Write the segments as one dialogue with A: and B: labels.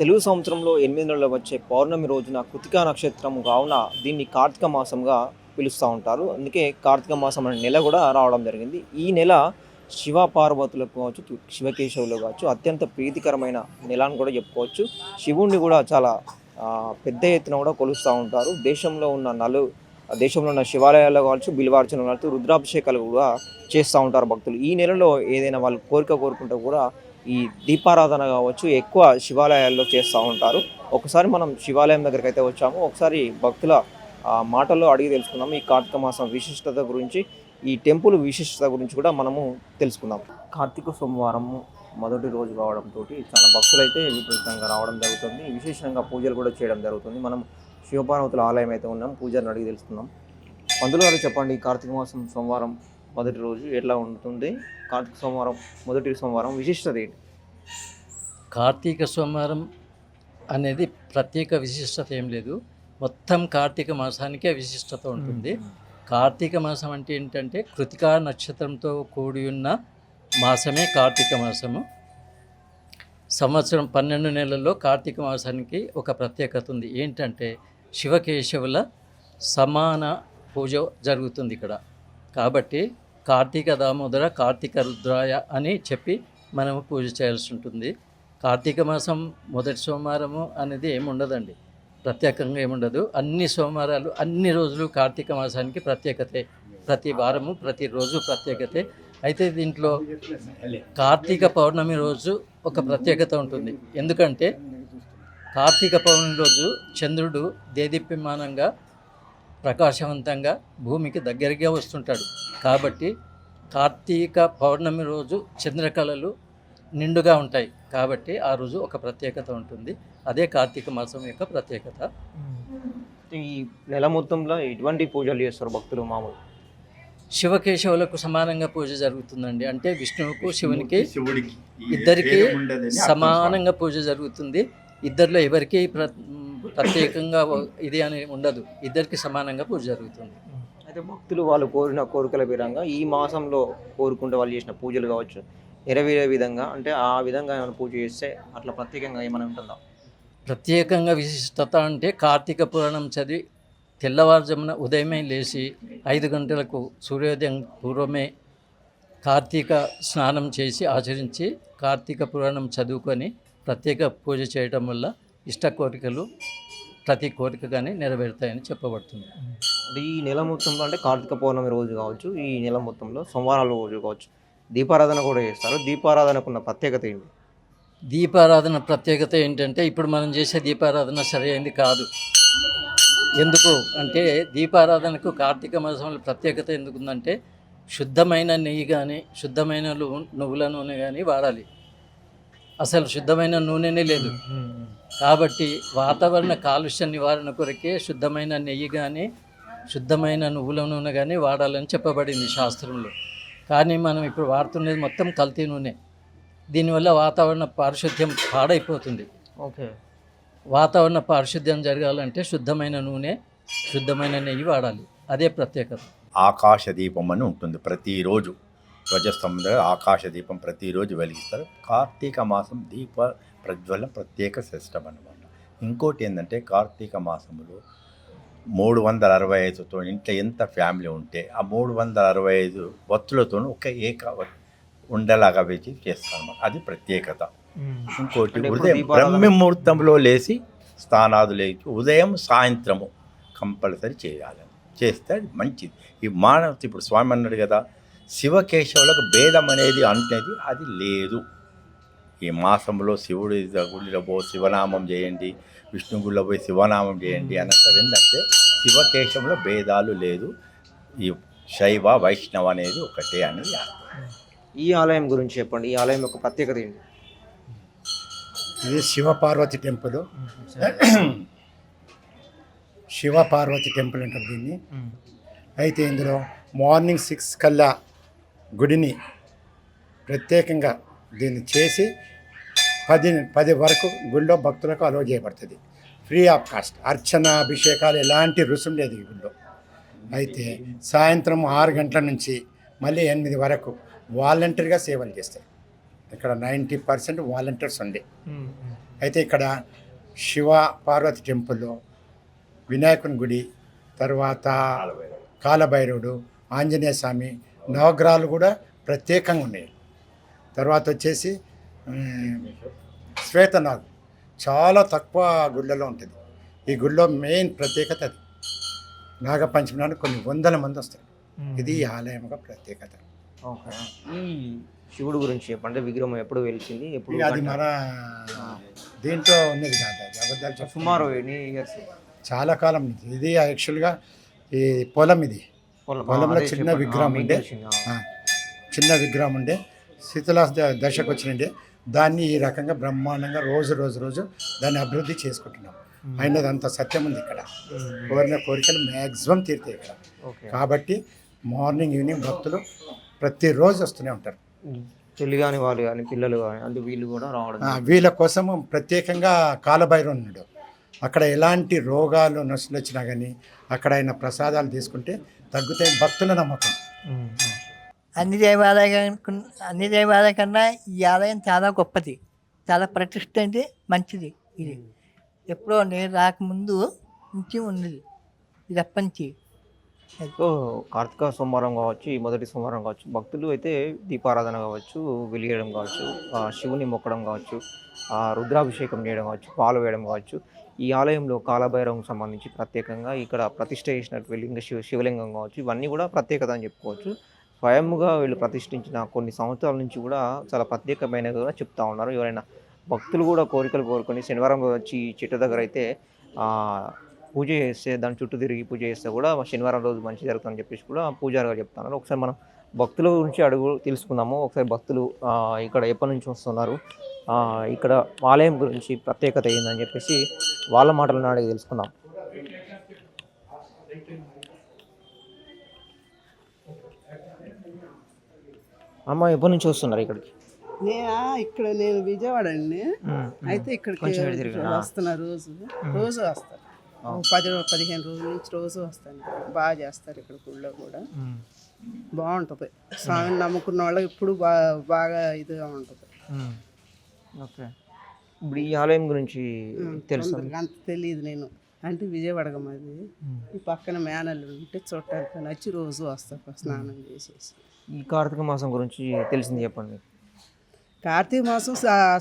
A: తెలుగు సంవత్సరంలో ఎనిమిది నెలలు వచ్చే పౌర్ణమి రోజున కృతికా నక్షత్రం కావున దీన్ని కార్తీక మాసంగా పిలుస్తూ ఉంటారు. అందుకే కార్తీక మాసం అనే నెల కూడా రావడం జరిగింది. ఈ నెల శివ పార్వతులకు కావచ్చు శివకేశవులు కావచ్చు అత్యంత ప్రీతికరమైన నెల అని కూడా చెప్పుకోవచ్చు. శివుణ్ణి కూడా చాలా పెద్ద ఎత్తున కూడా కొలుస్తూ ఉంటారు. దేశంలో ఉన్న నలు దేశంలో ఉన్న శివాలయాల్లో కావచ్చు బిల్వార్చన కావచ్చు రుద్రాభిషేకాలు కూడా చేస్తూ ఉంటారు భక్తులు. ఈ నెలలో ఏదైనా వాళ్ళు కోరిక కోరుకుంటే కూడా ఈ దీపారాధన కావచ్చు ఎక్కువ శివాలయాల్లో చేస్తూ ఉంటారు. ఒకసారి మనం శివాలయం దగ్గరికి అయితే వచ్చాము. ఒకసారి భక్తుల ఆ, మాటల్లో అడిగి తెలుసుకుందాం. ఈ కార్తీక మాసం విశిష్టత గురించి ఈ టెంపుల్ విశిష్టత గురించి కూడా మనము తెలుసుకుందాం. కార్తీక సోమవారం మొదటి రోజు కావడంతో చాలా భక్తులు అయితే విపరీతంగా రావడం జరుగుతుంది. విశేషంగా పూజలు కూడా చేయడం జరుగుతుంది. మనం శివపార్వతుల ఆలయం అయితే ఉన్నాం. పూజలను అడిగి తెలుసుకుందాం. పంతులు గారు చెప్పండి కార్తీక మాసం సోమవారం మొదటి రోజు ఎట్లా ఉంటుంది? కార్తీక సోమవారం మొదటి సోమవారం విశిష్టత ఏంటి?
B: కార్తీక సోమవారం అనేది ప్రత్యేక విశిష్టత ఏం లేదు. మొత్తం కార్తీక మాసానికే విశిష్టత ఉంటుంది. కార్తీక మాసం అంటే ఏంటంటే కృతికా నక్షత్రంతో కూడి ఉన్న మాసమే కార్తీక మాసము. సంవత్సరం పన్నెండు నెలల్లో కార్తీక మాసానికి ఒక ప్రత్యేకత ఉంది. ఏంటంటే శివకేశవుల సమాన పూజ జరుగుతుంది ఇక్కడ. కాబట్టి కార్తీక దామోదర కార్తీక రుద్రాయ అని చెప్పి మనము పూజ చేయాల్సి ఉంటుంది. కార్తీక మాసం మొదటి సోమవారము అనేది ఏముండదండి ప్రత్యేకంగా ఏముండదు అన్ని సోమవారాలు అన్ని రోజులు కార్తీక మాసానికి ప్రత్యేకతే. ప్రతి వారము ప్రతిరోజు ప్రత్యేకతే. అయితే దీంట్లో కార్తీక పౌర్ణమి రోజు ఒక ప్రత్యేకత ఉంటుంది. ఎందుకంటే కార్తీక పౌర్ణమి రోజు చంద్రుడు దేదీప్యమానంగా ప్రకాశవంతంగా భూమికి దగ్గరగా వస్తుంటాడు. కాబట్టి కార్తీక పౌర్ణమి రోజు చంద్రకళలు నిండుగా ఉంటాయి. కాబట్టి ఆ రోజు ఒక ప్రత్యేకత ఉంటుంది. అదే కార్తీక మాసం యొక్క ప్రత్యేకత.
A: ఈ నెల మొత్తంలో ఎటువంటి పూజలు చేస్తారు భక్తులు మామూలు?
B: శివకేశవులకు సమానంగా పూజ జరుగుతుందండి. అంటే విష్ణువుకు శివునికి
C: శివుడికి
B: ఇద్దరికి సమానంగా పూజ జరుగుతుంది. ఇద్దరిలో ఎవరికి ప్ర ప్రత్యేకంగా ఇది అని ఉండదు. ఇద్దరికి సమానంగా పూజ జరుగుతుంది.
A: అయితే భక్తులు వాళ్ళు కోరిన కోరికల విధంగా ఈ మాసంలో కోరుకుంటే వాళ్ళు చేసిన పూజలు కావచ్చు నెరవేరే విధంగా అంటే ఆ విధంగా ఏమైనా పూజ చేస్తే అట్లా ప్రత్యేకంగా ఏమైనా ఉంటుందా?
B: ప్రత్యేకంగా విశిష్టత అంటే కార్తీక పురాణం చదివి తెల్లవారుజామున ఉదయమే లేచి ఐదు గంటలకు సూర్యోదయం పూర్వమే కార్తీక స్నానం చేసి ఆచరించి కార్తీక పురాణం చదువుకొని ప్రత్యేక పూజ చేయటం వల్ల ఇష్ట కోరికలు ప్రతి కోరిక కానీ నెరవేరుతాయని చెప్పబడుతుంది.
A: ఈ నెల మొత్తంలో అంటే కార్తీక పౌర్ణమి రోజు కావచ్చు ఈ నెల మొత్తంలో సోమవారాల రోజు కావచ్చు. దీపారాధన కూడా చేస్తారు. దీపారాధనకు ఉన్న ప్రత్యేకత ఏంటి?
B: దీపారాధన ప్రత్యేకత ఏంటంటే ఇప్పుడు మనం చేసే దీపారాధన సరైనది కాదు. ఎందుకు అంటే దీపారాధనకు కార్తీక మాసంలో ప్రత్యేకత ఎందుకుందంటే శుద్ధమైన నెయ్యి కానీ శుద్ధమైన నువ్వుల నూనె కానీ వాడాలి. అసలు శుద్ధమైన నూనెనే లేదు. కాబట్టి వాతావరణ కాలుష్య నివారణ కొరకే శుద్ధమైన నెయ్యి కానీ శుద్ధమైన నువ్వుల నూనె కానీ వాడాలని చెప్పబడింది శాస్త్రంలో. కానీ మనం ఇప్పుడు వాడుతున్నది మొత్తం కల్తీ నూనె. దీనివల్ల వాతావరణ పారిశుద్ధ్యం పాడైపోతుంది.
A: ఓకే.
B: వాతావరణ పారిశుద్ధ్యం జరగాలంటే శుద్ధమైన నూనె శుద్ధమైన నెయ్యి వాడాలి. అదే ప్రత్యేకత.
C: ఆకాశ దీపం అని ఉంటుంది ప్రతిరోజు. ధ్వజస్తంభం దగ్గర ఆకాశ దీపం ప్రతిరోజు వెలిగిస్తారు. కార్తీక మాసం దీప ప్రజ్వలం ప్రత్యేక శ్రేష్టం అనమాట ఇంకోటి ఏంటంటే కార్తీక మాసంలో మూడు వందల అరవై ఐదుతో ఇంట్లో ఎంత ఫ్యామిలీ ఉంటే ఆ మూడు వందల అరవై ఐదు వత్తులతో ఒక ఏక ఉండలాగా వేసి అన్నమాట అది ప్రత్యేకత. ఇంకోటి ఉదయం
A: దీపారాధన-
C: బ్రహ్మముహూర్తంలో లేచి స్థానాలు లేచి ఉదయం సాయంత్రము కంపల్సరీ చేయాలి. చేస్తే అది మంచిది. ఈ మానవ ఇప్పుడు స్వామి అన్నాడు కదా శివకేశవులకు భేదం అనేది అనేది అది లేదు. ఈ మాసంలో శివుడి గుడిలో పో శివనామం చేయండి విష్ణు గుడిలో పోయి శివనామం చేయండి అన్నది ఏంటంటే శివకేశంలో భేదాలు లేదు. ఈ శైవ వైష్ణవ అనేది ఒకటే అనేది అర్థం.
A: ఈ ఆలయం గురించి చెప్పండి. ఈ ఆలయం యొక్క ప్రత్యేకత ఏంటి?
D: ఇది శివపార్వతి టెంపుల్. శివ పార్వతి టెంపుల్ అంటారు దీన్ని. అయితే ఇందులో మార్నింగ్ సిక్స్ కల్లా గుడిని ప్రత్యేకంగా దీన్ని చేసి పది పది వరకు గుడిలో భక్తులకు అలో చేయబడుతుంది. Free of cost. అర్చన అభిషేకాలు ఎలాంటి రుసుం లేదు ఈ గుడిలో అయితే సాయంత్రం ఆరు గంటల నుంచి మళ్ళీ ఎనిమిది వరకు వాలంటీర్గా సేవలు చేస్తారు. ఇక్కడ నైంటీ పర్సెంట్ వాలంటీర్స్ ఉండే. అయితే ఇక్కడ శివ పార్వతి టెంపుల్లో వినాయకుని గుడి తర్వాత కాలభైరవుడు ఆంజనేయ స్వామి నవగ్రహాలు కూడా ప్రత్యేకంగా ఉన్నాయి. తర్వాత వచ్చేసి శ్వేతనాగు. చాలా తక్కువ గుళ్ళలో ఉంటుంది. ఈ గుళ్ళో మెయిన్ ప్రత్యేకత అది. నాగపంచమి నాడు కొన్ని వందల మంది వస్తారు. ఇది ఈ ఆలయం యొక్క ప్రత్యేకత.
A: ఓకే. ఈ శివుడు గురించి చెప్పండి. విగ్రహం ఎప్పుడు వెలిచింది ఎప్పుడు
D: అది మన దీంట్లో ఉన్నది కాదు. అది అబద్ధాలు చెప్తున్నా.
A: సుమారు ఎన్ని ఇయర్స్
D: చాలా కాలం నుంచి. ఇది యాక్చువల్గా ఈ పొలం ఇది. పొలంలో చిన్న విగ్రహం ఉండే. చిన్న విగ్రహం ఉండే. శీతలా దశకు వచ్చినండే దాన్ని ఈ రకంగా బ్రహ్మాండంగా రోజు రోజు రోజు దాన్ని అభివృద్ధి చేసుకుంటున్నాం. అయినది అంత సత్యం ఉంది ఇక్కడ. కోరిన కోరికలు మ్యాక్సిమం తీరుతాయి ఇక్కడ. కాబట్టి మార్నింగ్ ఈవినింగ్ భక్తులు ప్రతిరోజు వస్తూనే ఉంటారు.
A: పెళ్ళి కాని వాళ్ళు కానీ పిల్లలు కానీ అంటే వీళ్ళు కూడా రావడం
D: వీళ్ళ కోసము ప్రత్యేకంగా కాలభైరవ ఉన్నాడు అక్కడ ఎలాంటి రోగాలు నొస్తులు వచ్చినా కానీ అక్కడ ఆయన ప్రసాదాలు తీసుకుంటే తగ్గుతాయి భక్తుల నమ్మకం.
E: అన్ని దేవాలయ అన్ని దేవాలయ కన్నా ఈ ఆలయం చాలా గొప్పది. చాలా ప్రతిష్ట అంటే మంచిది ఇది. ఎప్పుడో నేను రాకముందు నుంచి ఉన్నది. ఇది అప్పంచి
A: సో కార్తీక సోమవారం కావచ్చు ఈ మొదటి సోమవారం కావచ్చు భక్తులు అయితే దీపారాధన కావచ్చు వెలియడం కావచ్చు శివుని మొక్కడం కావచ్చు రుద్రాభిషేకం చేయడం కావచ్చు పాలు వేయడం కావచ్చు ఈ ఆలయంలో కాలభైరవం సంబంధించి ప్రత్యేకంగా ఇక్కడ ప్రతిష్ట చేసినటువంటి లింగ శివ శివలింగం కావచ్చు ఇవన్నీ కూడా ప్రత్యేకత అని చెప్పుకోవచ్చు. స్వయంగా వీళ్ళు ప్రతిష్ఠించిన కొన్ని సంవత్సరాల నుంచి కూడా చాలా ప్రత్యేకమైనవి కూడా చెప్తా ఉన్నారు. ఎవరైనా భక్తులు కూడా కోరికలు కోరుకొని శనివారం వచ్చి చెట్టు దగ్గర అయితే పూజ చేస్తే దాని చుట్టూ తిరిగి పూజ చేస్తే కూడా శనివారం రోజు మంచి జరుగుతుందని చెప్పేసి కూడా పూజారి గారు చెప్తున్నారు ఒకసారి మనం భక్తుల గురించి అడుగు తెలుసుకుందాము. ఒకసారి భక్తులు ఇక్కడ ఎప్పటి నుంచి వస్తున్నారు? ఇక్కడ ఆలయం గురించి ప్రత్యేకత ఏందని చెప్పేసి వాళ్ళ మాటలను అడిగి తెలుసుకుందాం. అమ్మ ఎప్పటి నుంచి వస్తున్నారు ఇక్కడికి?
F: నేను? ఇక్కడ నేను విజయవాడ అండి. అయితే ఇక్కడికి
A: ఆ.
F: వస్తున్నా రోజు. రోజు వస్తాను. పది పదిహేను రోజుల నుంచి రోజు వస్తాను. బాగా చేస్తారు ఇక్కడ గుళ్ళో కూడా. బాగుంటుంది. స్వామిని నమ్ముకున్న వాళ్ళకి ఇప్పుడు బాగా బాగా ఇదిగా ఉంటుంది.
A: ఓకే. ఇప్పుడు ఈ ఆలయం గురించి తెలుసు?
F: అంత తెలియదు నేను. అంటే విజయవాడగా మాది ఈ పక్కన మేనల్లు ఉంటే చూడటానికి నచ్చి రోజు వస్తాను స్నానం చేసేసి.
A: ఈ కార్తీక మాసం గురించి తెలిసింది చెప్పండి
F: కార్తీక మాసం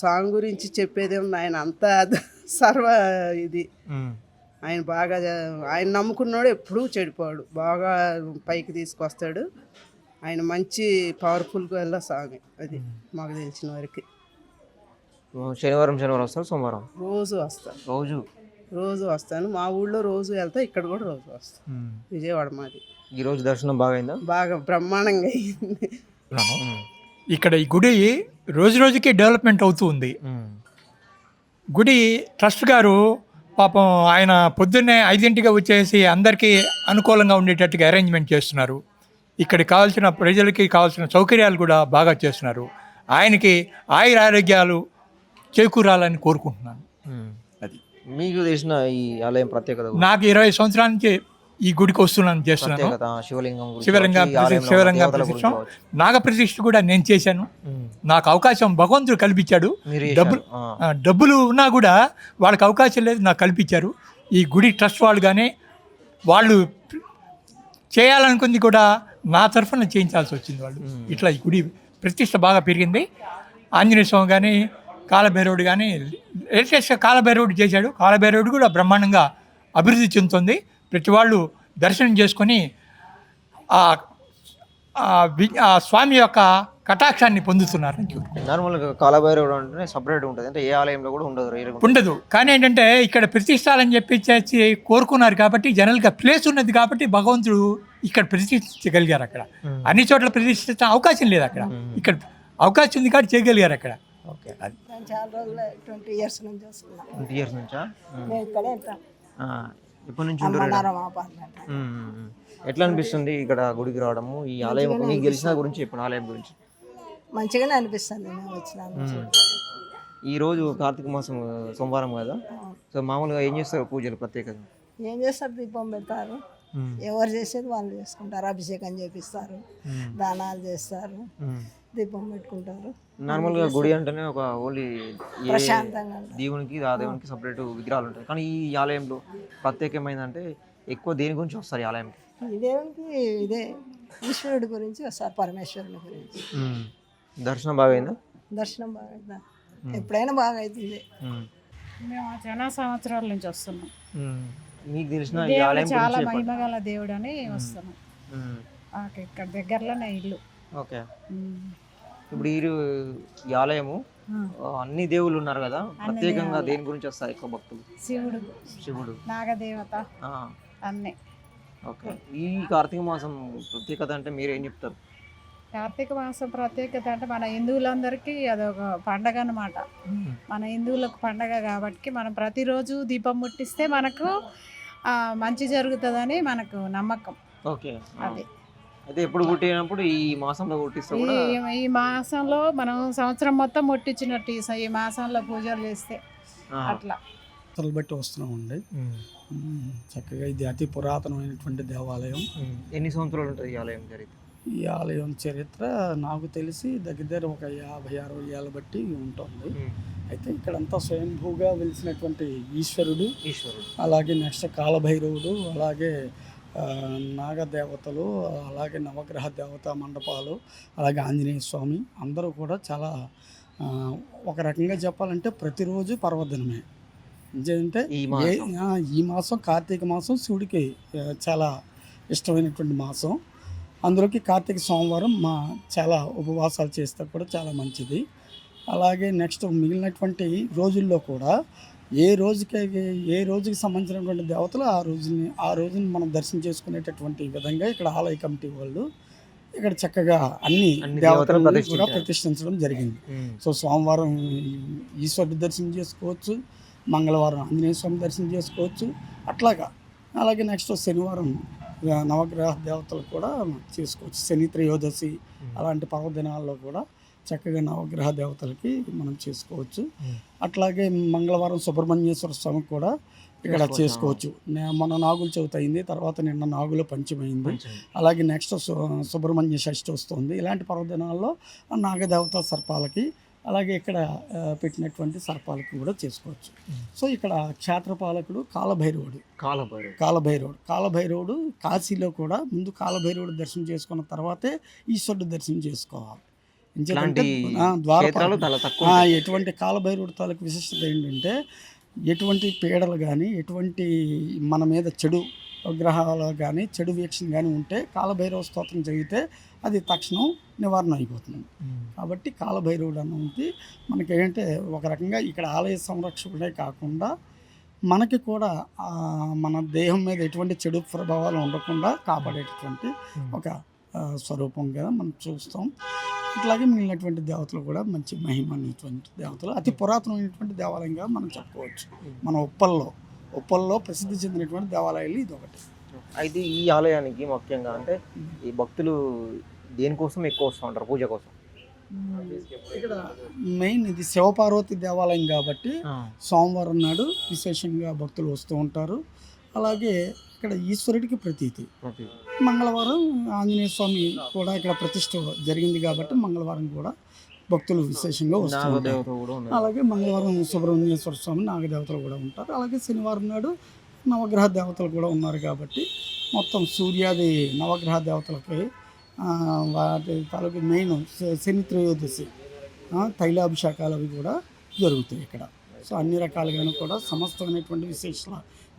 F: స్వామి గురించి చెప్పేది ఉంది ఆయన అంతా సర్వ ఇది. ఆయన బాగా ఆయన నమ్ముకున్నాడు ఎప్పుడూ చెడిపోడు. బాగా పైకి తీసుకొస్తాడు. ఆయన మంచి పవర్ఫుల్గా వెళ్ళ స్వామి అది మాకు తెలిసిన వరకు.
A: శనివారం శనివారం వస్తారు సోమవారం?
F: రోజు వస్తాను
A: రోజు?
F: రోజు వస్తాను. మా ఊళ్ళో రోజు వెళ్తా ఇక్కడ కూడా రోజు వస్తాను విజయవాడ మాది.
A: ఈ రోజు దర్శనం బాగైందా
F: బాగా బ్రహ్మాండంగా అయింది.
G: ఇక్కడ ఈ గుడి రోజు రోజుకి డెవలప్మెంట్ అవుతూ ఉంది. గుడి ట్రస్ట్ గారు పాపం ఆయన పొద్దున్నే ఐదింటిగా వచ్చేసి అందరికీ అనుకూలంగా ఉండేటట్టుగా అరేంజ్మెంట్ చేస్తున్నారు. ఇక్కడ కావాల్సిన ప్రజలకి కావాల్సిన సౌకర్యాలు కూడా బాగా చేస్తున్నారు. ఆయనకి ఆయుర ఆరోగ్యాలు చేకూరాలని కోరుకుంటున్నాను.
A: మీకు తెలిసిన ఈ ఆలయం ప్రత్యేకత
G: నాకు ఇరవై సంవత్సరాల నుంచి ఈ గుడికి వస్తున్నాను చేస్తున్నాను.
A: శివలింగం
G: శివలింగం శివలింగం
A: గురించి
G: ప్రతిష్టం కూడా నేను చేశాను. నాకు అవకాశం భగవంతుడు కల్పించాడు. డబ్బులు డబ్బులు ఉన్నా కూడా వాళ్ళకి అవకాశం లేదు నాకు కల్పించారు. ఈ గుడి ట్రస్ట్ వాళ్ళు కానీ వాళ్ళు చేయాలనుకుంది కూడా నా తరఫున చేయించాల్సి వచ్చింది వాళ్ళు. ఇట్లా ఈ గుడి ప్రతిష్ట బాగా పెరిగింది. ఆంజనేయ స్వామి కానీ కాలభైరవుడు కానీ లేటెస్ట్గా కాలభైరవుడు చేశాడు. కాలభైరవుడు కూడా బ్రహ్మాండంగా అభివృద్ధి చెందుతుంది. ప్రతి వాళ్ళు దర్శనం చేసుకొని ఆ స్వామి యొక్క కటాక్షాన్ని పొందుతున్నారని చూడు
A: నార్మల్గా కాలభైరవుడు అంటే సపరేట్ ఉంటుంది. అంటే ఏ ఆలయంలో కూడా ఉండదు.
G: ఉండదు. కానీ ఏంటంటే ఇక్కడ ప్రతిష్టాలని చెప్పి చేసి కోరుకున్నారు కాబట్టి జనరల్గా ప్లేస్ ఉన్నది కాబట్టి భగవంతుడు ఇక్కడ ప్రతిష్ఠించగలిగారు అక్కడ. అన్ని చోట్ల ప్రతిష్ఠించ అవకాశం లేదు అక్కడ. ఇక్కడ అవకాశం ఉంది కాబట్టి చేయగలిగారు అక్కడ.
A: ఓకే.
G: అది
H: చాలా రోజులు ట్వంటీ ఇయర్స్ నుంచి వస్తున్నాం
A: ట్వంటీ ఇయర్స్ నుంచా.
H: మేము. ఇక్కడే ఉంటాం.
A: ఆ, ఎప్పటి నుంచి. ఎట్లా అనిపిస్తుంది ఇక్కడ గుడికి రావడము? ఈ ఆలయం మీకు తెలిసిన గురించి చెప్పిన ఆలయం గురించి.
H: మంచిగానే అనిపిస్తుంది మేము. వచ్చినాము
A: ఈ రోజు కార్తీక మాసం సోమవారం కదా? సో మామూలుగా ఏం చేస్తారు పూజలు ప్రత్యేకంగా?
H: ఏం చేస్తారు? దీపం పెడతారు. ఎవరు చేసేది వాళ్ళు చేసుకుంటారు. అభిషేకం చేపిస్తారు. దానాలు చేస్తారు. దీపం పెట్టుకుంటారు.
A: నార్మల్గా గుడి అంటేనే ఒక ఓన్లీ
H: ప్రశాంతంగా.
A: దేవునికి ఆ దేవునికి సపరేట్ విగ్రహాలు ఉంటాయి. కానీ ఈ ఆలయంలో ప్రత్యేకమైందంటే ఎక్కువ దేని గురించి వస్తారు ఈ ఆలయంకి?
H: ఈ దేవునికి ఇదే ఈశ్వరుడి గురించి వస్తారు పరమేశ్వరుని గురించి.
A: దర్శనం బాగా అయిందా?
H: దర్శనం బాగా అవుతుంది. ఎప్పుడైనా బాగా అవుతుంది.
I: మేము. చాలా సంవత్సరాల నుంచి వస్తున్నాం.
A: మీకు తెలిసిన ఈ
I: దేవుడు
A: ఆలయం
I: చాలా. మహిమగల దేవుడు అని వస్తున్నాం. ఇక్కడ దగ్గరలోనే ఇల్లు.
A: ఓకే. ఇప్పుడు ఈ ఈ ఆలయము అన్ని దేవుళ్ళు ఉన్నారు కదా ప్రత్యేకంగా. దేని గురించి వస్తారు ఎక్కువ భక్తులు?
I: శివుడు.
A: శివుడు.
I: నాగదేవత. అన్నీ.
A: ఓకే. ఈ కార్తీక మాసం ప్రత్యేకత అంటే మీరు ఏం చెప్తారు?
I: కార్తీక మాసం ప్రత్యేకత అంటే మన హిందువులందరికీ అదొక పండగ అన్నమాట. మన హిందువులకు పండగ కాబట్టి మనం ప్రతిరోజు దీపం ముట్టిస్తే మనకు మంచి జరుగుతుందని మనకు నమ్మకం.
A: ఓకే.
I: అది.
A: అయితే ఎప్పుడు పుట్టినప్పుడు ఈ మాసంలో పుట్టిస్తే కూడా
I: ఈ మాసంలో మనం సంవత్సరం మొత్తం ముట్టించినట్టు ఈ మాసంలో పూజలు చేస్తే. అట్లా.
J: భక్తులు బట్టి వస్తున్నామండి. చక్కగా ఇది అతి పురాతనమైనటువంటి దేవాలయం.
A: ఎన్ని సంవత్సరాలు ఉంటుంది ఈ ఆలయం జరిగితే
J: ఈ ఆలయం చరిత్ర నాకు తెలిసి దగ్గర దగ్గర ఒక యాభై అరవై ఏళ్ళ బట్టి ఉంటుంది. అయితే ఇక్కడంతా స్వయంభూగా వెలిసినటువంటి ఈశ్వరుడు
A: ఈశ్వరుడు.
J: అలాగే నెక్స్ట్ కాలభైరవుడు అలాగే నాగదేవతలు అలాగే నవగ్రహ దేవతా మండపాలు అలాగే ఆంజనేయ స్వామి అందరూ కూడా చాలా ఒక రకంగా చెప్పాలంటే ప్రతిరోజు పర్వదినమే. ఎందుకంటే
A: ఈ మాసం.
J: కార్తీక మాసం శివుడికి చాలా ఇష్టమైనటువంటి మాసం. అందులోకి కార్తీక సోమవారం మా చాలా ఉపవాసాలు చేస్తే కూడా చాలా మంచిది. అలాగే నెక్స్ట్ మిగిలినటువంటి రోజుల్లో కూడా ఏ రోజుకి ఏ రోజుకి సంబంధించినటువంటి దేవతలు ఆ రోజుని ఆ రోజుని మనం దర్శనం చేసుకునేటటువంటి విధంగా ఇక్కడ ఆలయ కమిటీ వాళ్ళు ఇక్కడ చక్కగా అన్ని దేవతలను కూడా. ప్రతిష్ఠించడం జరిగింది. సో సోమవారం ఈశ్వరుడు దర్శనం చేసుకోవచ్చు మంగళవారం ఆంజనేయ స్వామి దర్శనం చేసుకోవచ్చు అట్లాగా అలాగే నెక్స్ట్ శనివారం నవగ్రహ దేవతలు కూడా చేసుకోవచ్చు శని త్రయోదశి అలాంటి పర్వదినాల్లో కూడా చక్కగా నవగ్రహ దేవతలకి మనం చేసుకోవచ్చు. అట్లాగే మంగళవారం సుబ్రహ్మణ్యేశ్వర స్వామికి కూడా ఇక్కడ
A: చేసుకోవచ్చు.
J: మన నాగుల చవితి అయింది తర్వాత నిన్న నాగుల పంచమి అయింది.
A: మంచిది.
J: అలాగే నెక్స్ట్ సు- సుబ్రహ్మణ్య షష్ఠి వస్తుంది. ఇలాంటి పర్వదినాల్లో నాగదేవత సర్పాలకి అలాగే ఇక్కడ పెట్టినటువంటి సర్పాలకి కూడా చేసుకోవచ్చు. సో ఇక్కడ క్షేత్రపాలకుడు కాలభైరవుడు.
A: కాలభైరవుడు.
J: కాలభైరవుడు. కాలభైరవుడు కాశీలో కూడా ముందు కాలభైరవుడు దర్శనం చేసుకున్న తర్వాతే ఈశ్వరుడు దర్శనం చేసుకోవాలి.
A: క్షేత్రాలు చాలా తక్కువ.
J: ఎటువంటి కాలభైరవుడి తాలూకు విశిష్టత ఏంటంటే ఎటువంటి పీడలు కానీ ఎటువంటి మన మీద చెడు గ్రహాలు కానీ చెడు వీక్షణ కానీ ఉంటే కాలభైరవ స్తోత్రం చదివితే అది తక్షణం నివారణ అయిపోతుంది. కాబట్టి కాలభైరవుడు అన్నది మనకి ఏంటంటే ఒక రకంగా ఇక్కడ ఆలయ సంరక్షకుడే కాకుండా మనకి కూడా మన దేహం మీద ఎటువంటి చెడు ప్రభావాలు ఉండకుండా కాపాడేటటువంటి ఒక ఆ, స్వరూపంగా మనం చూస్తాం ఇట్లాగే మిగిలినటువంటి దేవతలు కూడా మంచి మహిమ అనేటువంటి దేవతలు. అతి పురాతనమైనటువంటి దేవాలయంగా మనం చెప్పుకోవచ్చు. మన ఉప్పల్లో ఉప్పల్లో ప్రసిద్ధి చెందినటువంటి దేవాలయాలు ఇది ఒకటి
A: అయితే ఈ ఆలయానికి ముఖ్యంగా అంటే ఈ భక్తులు దేనికోసం ఎక్కువ వస్తూ ఉంటారు? పూజ కోసం.
J: ఇక్కడ మెయిన్ ఇది శివపార్వతి దేవాలయం కాబట్టి సోమవారం నాడు విశేషంగా భక్తులు వస్తూ ఉంటారు. అలాగే ఇక్కడ ఈశ్వరుడికి ప్రతీతి.
A: ప్రతి
J: మంగళవారం ఆంజనేయ స్వామి కూడా ఇక్కడ ప్రతిష్ట జరిగింది కాబట్టి మంగళవారం కూడా భక్తులు విశేషంగా వస్తూ ఉంటారు.
A: నాగదేవత కూడా ఉన్నారు.
J: అలాగే మంగళవారం సుబ్రహ్మణ్యేశ్వర స్వామి నాగదేవతలు కూడా ఉంటారు. అలాగే శనివారం నాడు నవగ్రహ దేవతలు కూడా ఉన్నారు కాబట్టి మొత్తం సూర్యాది నవగ్రహ దేవతలకి వాటి తాలూకు మెయిన్ శని త్రయోదశి తైలాభిషేకాలు అవి కూడా జరుగుతాయి ఇక్కడ. సో అన్ని రకాలుగాను కూడా సమస్తమైనటువంటి విశేష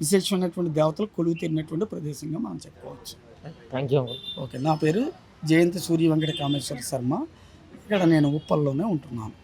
J: విశేషమైనటువంటి దేవతలు కొలువు తీరినటువంటి ప్రదేశంగా మనం చెప్పుకోవచ్చు.
A: థ్యాంక్ యూ
J: ఓకే నా పేరు జయంతి సూర్య వెంకట కామేశ్వర శర్మ. ఇక్కడ నేను ఉప్పల్లోనే ఉంటున్నాను.